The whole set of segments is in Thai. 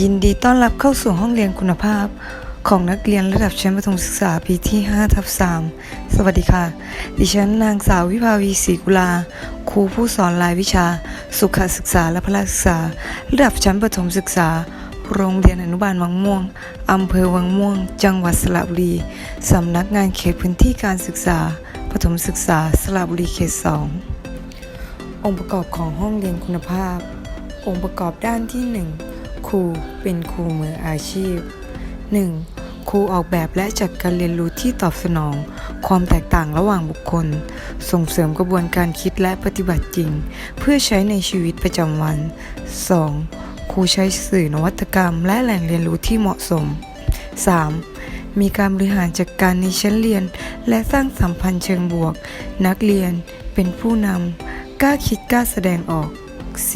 ยินดีต้อนรับเข้าสู่ห้องเรียนคุณภาพ ของนักเรียนระดับชั้นประถมศึกษาปีที่5ทับ3สวัสดีค่ะ ดิฉันนางสาววิภาวีศรีกุลา ครูผู้สอนรายวิชา สุขศึกษาและพละศึกษา ระดับชั้นประถมศึกษา โรงเรียนอนุบาลวังม่วง อำเภอวังม่วง จังหวัดสระบุรี สำนักงานเขตพื้นที่การศึกษาประถมศึกษาสระบุรีเขต 2 องค์ประกอบของห้องเรียนคุณภาพ องค์ประกอบด้านที่ 1 รู เป็นครูมืออาชีพ 1. ครูออกแบบและจัดการเรียนรู้ที่ตอบสนอง ความแตกต่างระหว่างบุคคล ส่งเสริมกระบวนการคิดและปฏิบัติจริง เพื่อใช้ในชีวิตประจำวัน 2. ครูใช้สื่อนวัตกรรม และแหล่งเรียนรู้ที่เหมาะสม 3. มีการบริหารจัดการในชั้นเรียน และสร้างสัมพันธ์เชิงบวก นักเรียนเป็นผู้นำกล้าคิดกล้าแสดงออก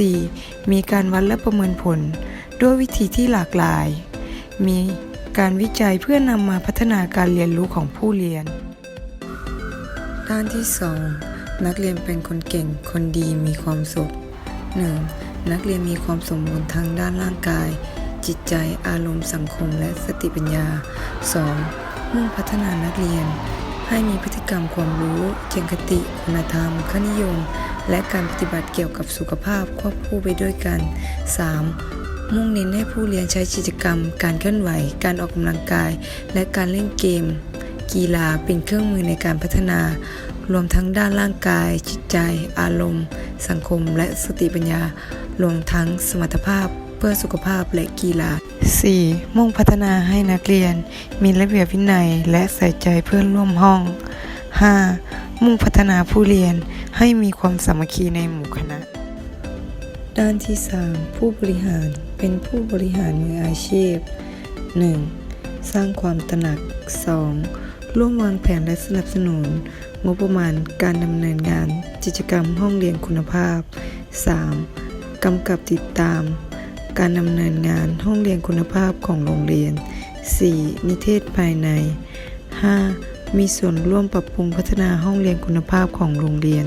4. มีการวัดและประเมินผล ด้วยวิธีที่หลากหลาย มีการวิจัยเพื่อนำมาพัฒนาการเรียนรู้ของผู้เรียน ด้านที่ 2 นักเรียนเป็นคนเก่ง คนดีมีความสุข 1. นักเรียนมีความสมบูรณ์ทางด้านร่างกาย จิตใจอารมณ์สังคมและสติปัญญา 2. มุ่งพัฒนานักเรียน ให้มีพฤติกรรมความรู้เจงคติคุณธรรมคนิยม และการปฏิบัติเกี่ยวกับสุขภาพควบคู่ไปด้วยกัน 3. มุ่งเน้นให้ผู้เรียนใช้กิจกรรม การเคลื่อนไหว การออกกำลังกาย และการเล่นเกม กีฬาเป็นเครื่องมือในการพัฒนา รวมทั้งด้านร่างกาย จิตใจ อารมณ์ สังคม และสติปัญญารวมทั้งสมรรถภาพเพื่อสุขภาพและกีฬา 4. มุ่งพัฒนาให้นักเรียน มีระเบียบวินัยและใส่ใจเพื่อนร่วมห้อง 5. มุ่งพัฒนาผู้เรียนให้มีความสามัคคีในหมู่คณะ ด้านที่ 3 ผู้บริหารเป็นผู้บริหารมืออาชีพ 1. สร้างความตระหนัก 2. ร่วมวางแผนและสนับสนุน งบประมาณการดำเนินงาน กิจกรรมห้องเรียนคุณภาพ 3. กำกับติดตาม การดำเนินงานห้องเรียนคุณภาพของโรงเรียน 4. นิเทศภายใน 5. มีส่วนร่วมปรับปรุงพัฒนาห้องเรียนคุณภาพของโรงเรียน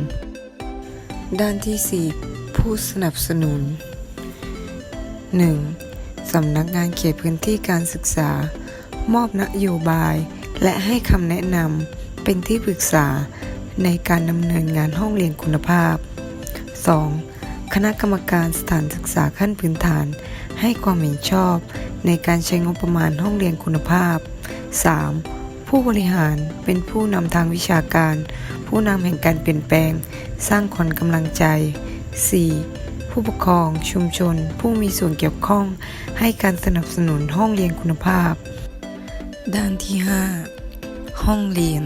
ด้านที่ 4 ผู้สนับสนุน 1. สำนักงานเขตพื้นที่การศึกษา มอบนโยบาย และให้คำแนะนำเป็นที่ปรึกษาในการดำเนินงานห้องเรียนคุณภาพ 2. คณะกรรมการสถานศึกษาขั้นพื้นฐาน ให้ความเห็นชอบในการใช้งบประมาณห้องเรียนคุณภาพ 3. ผู้บริหารเป็นผู้นำทางวิชาการ ผู้นำแห่งการเปลี่ยนแปลง สร้างขวัญกำลังใจ 4. ผู้ปกครองชุมชน ผู้มีส่วนเกี่ยวข้อง ให้การสนับสนุนห้องเรียนคุณภาพ ด้านที่ 5 ห้องเรียน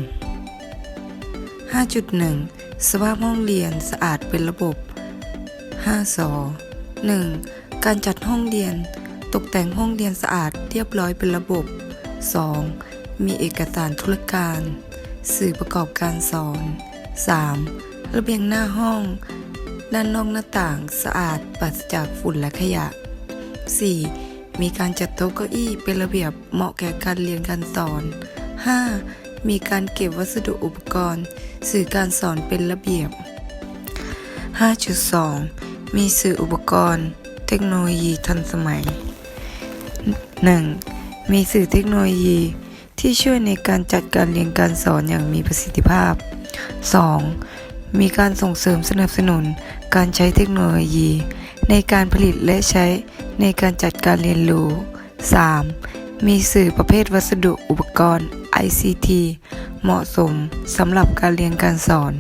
5.1 สภาพห้องเรียนสะอาดเป็นระบบ 5สอ 1. การจัดห้องเรียน ตกแต่งห้องเรียนสะอาดเรียบร้อยเป็นระบบ 2. มีเอกสารธุรการ สื่อประกอบการสอน 3. ระเบียงหน้าห้อง ด้านนอกหน้าต่างสะอาดปราศจากฝุ่นและขยะ 4. มีการจัดโต๊ะเก้าอี้เป็นระเบียบเหมาะแก่การเรียนการสอน 5. มีการเก็บวัสดุอุปกรณ์ สื่อการสอนเป็นระเบียบ 5.2 มีสื่ออุปกรณ์ เทคโนโลยีทันสมัย 1. มีสื่อเทคโนโลยีที่ช่วยในการจัดการเรียนการสอนอย่างมีประสิทธิภาพ 2. มีการส่งเสริมสนับสนุน การใช้เทคโนโลยี ในการผลิตและใช้ในการจัดการเรียนรู้ 3. มีสื่อประเภทวัสดุอุปกรณ์ ICT เหมาะสมสำหรับการเรียนการสอน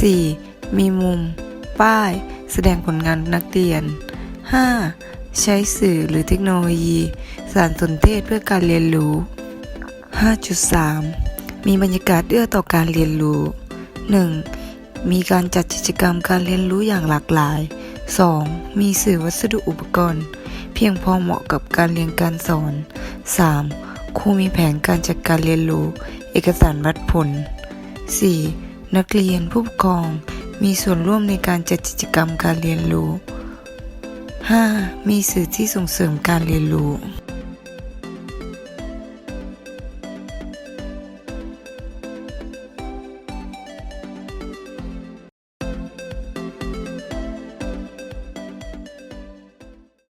4. มีมุม ป้าย แสดงผลงานนักเรียน 5. ใช้สื่อหรือเทคโนโลยี สารสนเทศเพื่อการเรียนรู้ 5.3 มีบรรยากาศเอื้อต่อการเรียนรู้ 1. มีการจัดกิจกรรมการเรียนรู้อย่างหลากหลาย 2. มีสื่อวัสดุอุปกรณ์ เพียงพอเหมาะกับการเรียนการสอน 3. ครูมีแผนการจัดการเรียนรู้ เอกสารวัดผล 4. นักเรียนผู้ปกครอง มีส่วนร่วมในการจัดกิจกรรมการเรียนรู้ 5. มีสื่อที่ส่งเสริมการเรียนรู้